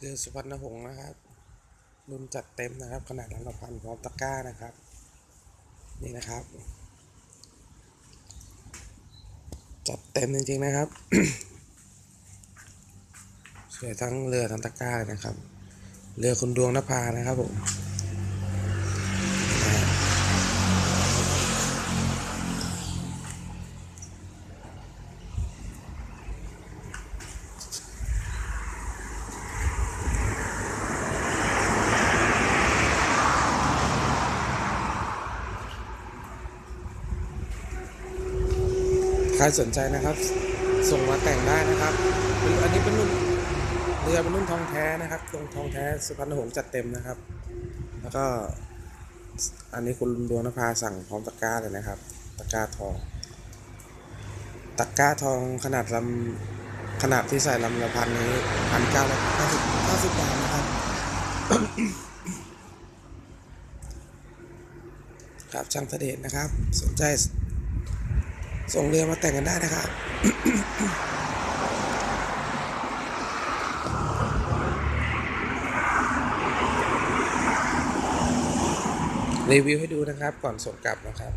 คือสุพรรณหงษ์นะครับรุ่นจัดเต็มนะครับ ขนาดลำละพันพร้อมตะกร้านะครับ นี่นะครับ จัดเต็มจริงๆนะครับสวยทั้งเรือทั้งตะกร้าเลยนะครับ เรือคุณดวงนภานะครับผม ใครสนใจนะครับ ส่งมาแต่งได้นะครับ อันนี้เป็นรุ่นเรือเป็นรุ่นทองแท้นะครับทองทองแท้สุพรรณหงส์จัดเต็มนะครับ แล้วก็อันนี้คุณดวงนภาสั่งพร้อมตะกร้าเลยนะครับ ตะกร้าทอง ตะกร้าทองขนาดลำขนาดที่ใส่ลำละพันนี้พันเก้าร้อยห้าสิบห้าสิบบาทนะครับ ครับช่างเสด็จนะครับ สนใจ ส่งเรือมาแต่งกันได้นะครับรีวิวให้ดูนะครับ ก่อนส่งกลับนะครับ